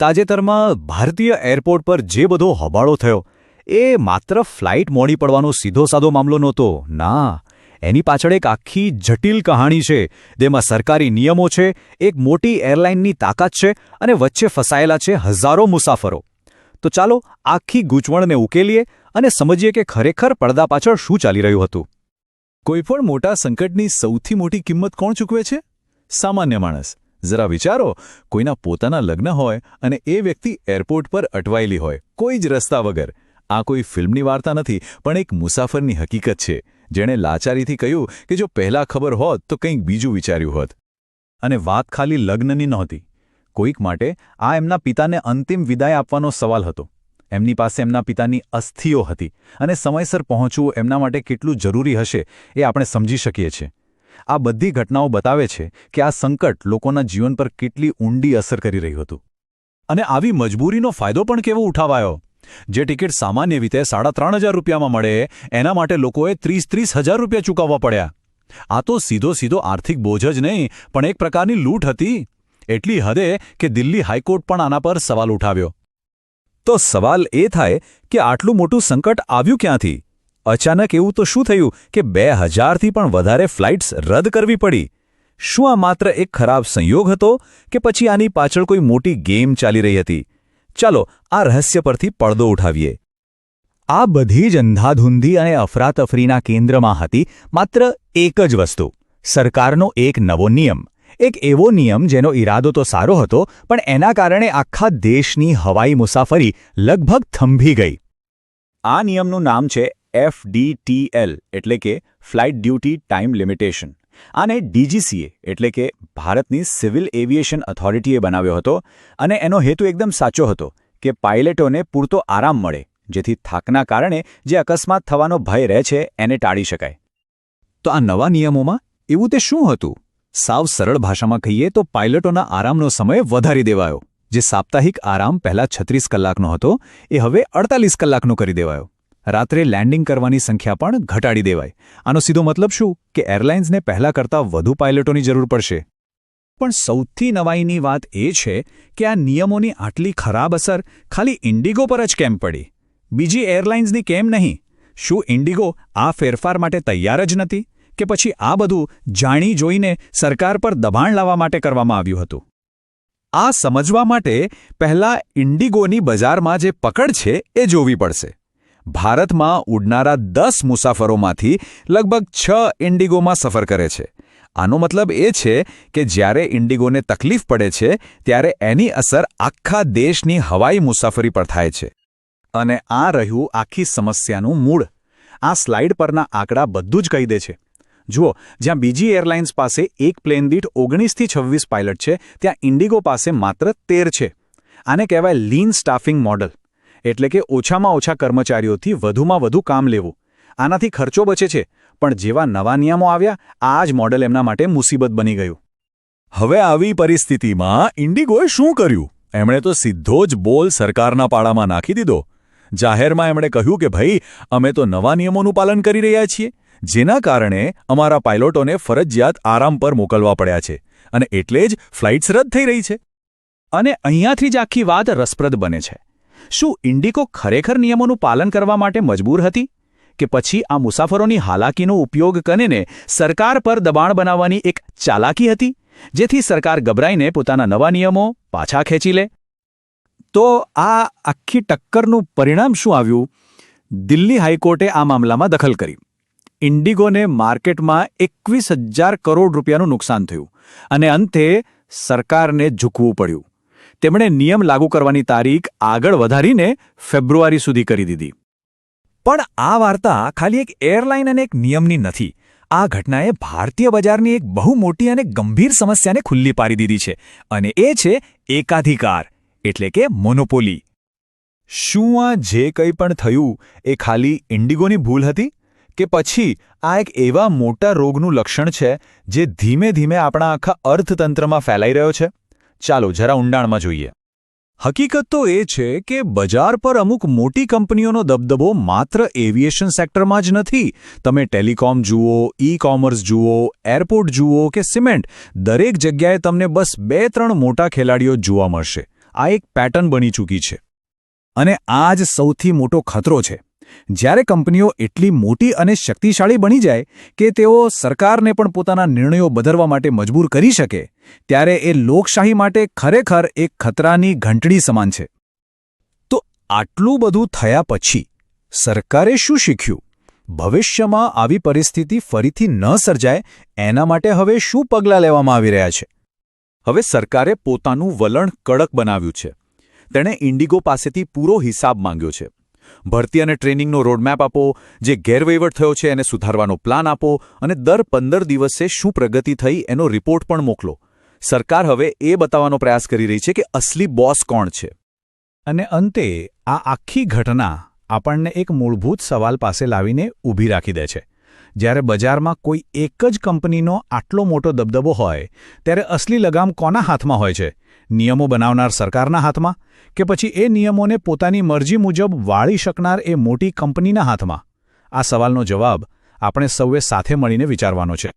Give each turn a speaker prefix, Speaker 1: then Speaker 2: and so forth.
Speaker 1: તાજેતરમાં ભારતીય એરપોર્ટ પર જે બધો હોબાળો થયો, એ માત્ર ફ્લાઇટ મોડી પડવાનો સીધો સાધો મામલો નહોતો. ના, એની પાછળ એક આખી જટિલ કહાણી છે. જેમાં સરકારી નિયમો છે, એક મોટી એરલાઇનની તાકાત છે અને વચ્ચે ફસાયેલા છે હજારો મુસાફરો. તો ચાલો આખી ગૂંચવણને ઉકેલીએ અને સમજીએ કે ખરેખર પડદા પાછળ શું ચાલી રહ્યું હતું.
Speaker 2: કોઈપણ મોટા સંકટની સૌથી મોટી કિંમત કોણ ચૂકવે છે? સામાન્ય માણસ. જરા વિચારો, કોઈના પોતાના લગ્ન હોય અને એ વ્યક્તિ એરપોર્ટ પર અટવાયેલી હોય, કોઈ જ રસ્તા વગર. આ કોઈ ફિલ્મની વાર્તા નથી, પણ એક મુસાફરની હકીકત છે. જેણે લાચારીથી કહ્યું કે જો પહેલા ખબર હોત તો કંઈક બીજું વિચાર્યું હોત. અને વાત ખાલી લગ્નની નહોતી. કોઈક માટે આ એમના પિતાને અંતિમ વિદાય આપવાનો સવાલ હતો. એમની પાસે એમના પિતાની અસ્થિઓ હતી અને સમયસર પહોંચવું એમના માટે કેટલું જરૂરી હશે એ આપણે સમજી શકીએ છીએ. આ બધી ઘટનાઓ બતાવે છે કે આ સંકટ લોકોના જીવન પર કેટલી ઊંડી અસર કરી રહ્યું હતું. અને આવી મજબૂરીનો ફાયદો પણ કેવો ઉઠાવાયો? જે ટિકિટ સામાન્ય રીતે સાડા ત્રણ હજાર રૂપિયામાં મળે, એના માટે લોકોએ ત્રીસ ત્રીસ હજાર રૂપિયા ચૂકવવા પડ્યા. આ તો સીધો સીધો આર્થિક બોજ જ નહીં, પણ એક પ્રકારની લૂંટ હતી. એટલી હદે કે દિલ્હી હાઈકોર્ટ પણ આના પર સવાલ ઉઠાવ્યો. તો સવાલ એ થાય કે આટલું મોટું સંકટ આવ્યું ક્યાંથી? અચાનક એવું તો શું થયું કે બે હજારથી પણ વધારે ફ્લાઇટ્સ રદ કરવી પડી? શું આ માત્ર એક ખરાબ સંયોગ હતો કે પછી આની પાછળ કોઈ મોટી ગેમ ચાલી રહી હતી? ચાલો આ રહસ્ય પરથી પડદો ઉઠાવીએ. આ બધી જ અંધાધૂંધી અને અફરાતફરીના કેન્દ્રમાં હતી માત્ર એક જ વસ્તુ, સરકારનો એક નવો નિયમ. એક એવો નિયમ જેનો ઈરાદો તો સારો હતો, પણ એના કારણે આખા દેશની હવાઈ મુસાફરી લગભગ થંભી ગઈ. આ નિયમનું નામ છે એફડીટીએલ એટલે કે ફ્લાઇટ ડ્યુટી ટાઈમ લિમિટેશન આને ડીજીસીએ એટલે કે ભારતની સિવિલ એવિએશન ઓથોરિટીએ બનાવ્યો હતો અને એનો હેતુ એકદમ સાચો હતો કે પાઇલટોને પૂરતો આરામ મળે, જેથી થાકના કારણે જે અકસ્માત થવાનો ભય રહે છે, એને ટાળી શકાય. તો આ નવા નિયમોમાં એવું તે શું હતું? સાવ સરળ ભાષામાં કહીએ તો પાઇલટોના આરામનો સમય વધારી દેવાયો. જે સાપ્તાહિક આરામ પહેલા છત્રીસ કલાકનો હતો, એ હવે અડતાલીસ કલાકનો કરી દેવાયો. રાત્રે લેન્ડિંગ કરવાની સંખ્યા પણ ઘટાડી દેવાય. આનો સીધો મતલબ શું? કે એરલાઇન્સને પહેલા કરતાં વધુ પાયલટોની જરૂર પડશે. પણ સૌથી નવાઈની વાત એ છે કે આ નિયમોની આટલી ખરાબ અસર ખાલી ઇન્ડિગો પર જ કેમ પડી? બીજી એરલાઇન્સની કેમ નહીં? શું ઇન્ડિગો આ ફેરફાર માટે તૈયાર જ નથી? કે પછી આ બધું જાણી જોઈને સરકાર પર દબાણ લાવવા માટે કરવામાં આવ્યું હતું? આ સમજવા માટે પહેલા ઇન્ડિગોની બજારમાં જે પકડ છે એ જોવી પડશે. ભારતમાં ઉડનારા દસ મુસાફરોમાંથી લગભગ છ ઇન્ડિગોમાં સફર કરે છે. આનો મતલબ એ છે કે જ્યારે ઇન્ડિગોને તકલીફ પડે છે, ત્યારે એની અસર આખા દેશની હવાઈ મુસાફરી પર થાય છે. અને આ રહ્યું આખી સમસ્યાનું મૂળ. આ સ્લાઇડ પરના આંકડા બધું જ કહી દે છે. જુઓ, જ્યાં બીજી એરલાઇન્સ પાસે એક પ્લેન દીઠ ઓગણીસથી છવ્વીસ પાયલટ છે, ત્યાં ઇન્ડિગો પાસે માત્ર તેર છે. આને કહેવાય લીન સ્ટાફિંગ મોડલ. એટલે કે ઓછામાં ઓછા કર્મચારીઓથી વધુમાં વધુ કામ લેવું. આનાથી ખર્ચો બચે છે, પણ જેવા નવા નિયમો આવ્યા, આ જ મોડલ એમના માટે મુસીબત બની ગયું. હવે આવી પરિસ્થિતિમાં ઇન્ડિગોએ શું કર્યું? એમણે તો સીધો જ બોલ સરકારના પાડામાં નાખી દીધો. જાહેરમાં એમણે કહ્યું કે ભાઈ, અમે તો નવા નિયમોનું પાલન કરી રહ્યા છીએ, જેના કારણે અમારા પાયલોટોને ફરજિયાત આરામ પર મોકલવા પડ્યા છે, અને એટલે જ ફ્લાઇટ્સ રદ થઈ રહી છે. અને અહીંયાથી જ આખી વાત રસપ્રદ બને છે. શું ઇન્ડિકો ખરેખર નિયમોનું પાલન કરવા માટે મજબૂર હતી? કે પછી આ મુસાફરોની હાલાકીનો ઉપયોગ કરીને સરકાર પર દબાણ બનાવવાની એક ચાલાકી હતી, જેથી સરકાર ગભરાઈને પોતાના નવા નિયમો પાછા ખેંચી લે? તો આ આખી ટક્કરનું પરિણામ શું આવ્યું? દિલ્હી હાઈકોર્ટે આ મામલામાં દખલ કરી. ઇન્ડિગોને માર્કેટમાં એકવીસ હજાર કરોડ રૂપિયાનું નુકસાન થયું અને અંતે સરકારને ઝૂકવું પડ્યું. તેમણે નિયમ લાગુ કરવાની તારીખ આગળ વધારીને ફેબ્રુઆરી સુધી કરી દીધી. પણ આ વાર્તા ખાલી એક એરલાઇન અને એક નિયમની નથી. આ ઘટનાએ ભારતીય બજારની એક બહુ મોટી અને ગંભીર સમસ્યાને ખુલ્લી પાડી દીધી છે અને એ છે એકાધિકાર, એટલે કે મોનોપોલી. શું આ જે કંઈ પણ થયું એ ખાલી ઇન્ડિગોની ભૂલ હતી? કે પછી આ એક એવા મોટા રોગનું લક્ષણ છે જે ધીમે ધીમે આપણા આખા અર્થતંત્રમાં ફેલાઈ રહ્યો છે? ચાલો જરા ઊંડાણમાં જોઈએ. હકીકત તો એ છે કે બજાર પર અમુક મોટી કંપનીઓનો દબદબો માત્ર એવિએશન સેક્ટરમાં જ નથી. તમે ટેલિકોમ જુઓ ઈ કોમર્સ જુઓ, એરપોર્ટ જુઓ કે સિમેન્ટ, દરેક જગ્યાએ તમને બસ બે ત્રણ મોટા ખેલાડીઓ જોવા મળશે. આ એક પેટર્ન બની ચૂકી છે. અને આ જ સૌથી મોટો ખતરો છે. જ્યારે કંપનીઓ એટલી મોટી અને શક્તિશાળી બની જાય કે તેઓ સરકારને પણ પોતાના નિર્ણયો બદલવા માટે મજબૂર કરી શકે, ત્યારે એ લોકશાહી માટે ખરેખર એક ખતરાની ઘંટડી સમાન છે. તો આટલું બધું થયા પછી સરકારે શું શીખ્યું? ભવિષ્યમાં આવી પરિસ્થિતિ ફરીથી ન સર્જાય, એના માટે હવે શું પગલાં લેવામાં આવી રહ્યા છે? હવે સરકારે પોતાનું વલણ કડક બનાવ્યું છે. તેણે ઇન્ડિગો પાસેથી પૂરો હિસાબ માંગ્યો છે. ભરતી અને ટ્રેનિંગનો રોડમેપ આપો, જે ગેરવહીવટ થયો છે એને સુધારવાનો પ્લાન આપો અને દર પંદર દિવસે શું પ્રગતિ થઈ એનો રિપોર્ટ પણ મોકલો. સરકાર હવે એ બતાવવાનો પ્રયાસ કરી રહી છે કે અસલી બોસ કોણ છે. અને અંતે, આ આખી ઘટના આપણને એક મૂળભૂત સવાલ પાસે લાવીને ઊભી રાખી દે છે. જ્યારે બજારમાં કોઈ એક જ કંપનીનો આટલો મોટો દબદબો હોય, ત્યારે અસલી લગામ કોના હાથમાં હોય છે? નિયમો બનાવનાર સરકારના હાથમાં? કે પછી એ નિયમોને પોતાની મરજી મુજબ વાળી શકનાર એ મોટી કંપનીના હાથમાં? આ સવાલનો જવાબ આપણે સૌએ સાથે મળીને વિચારવાનો છે.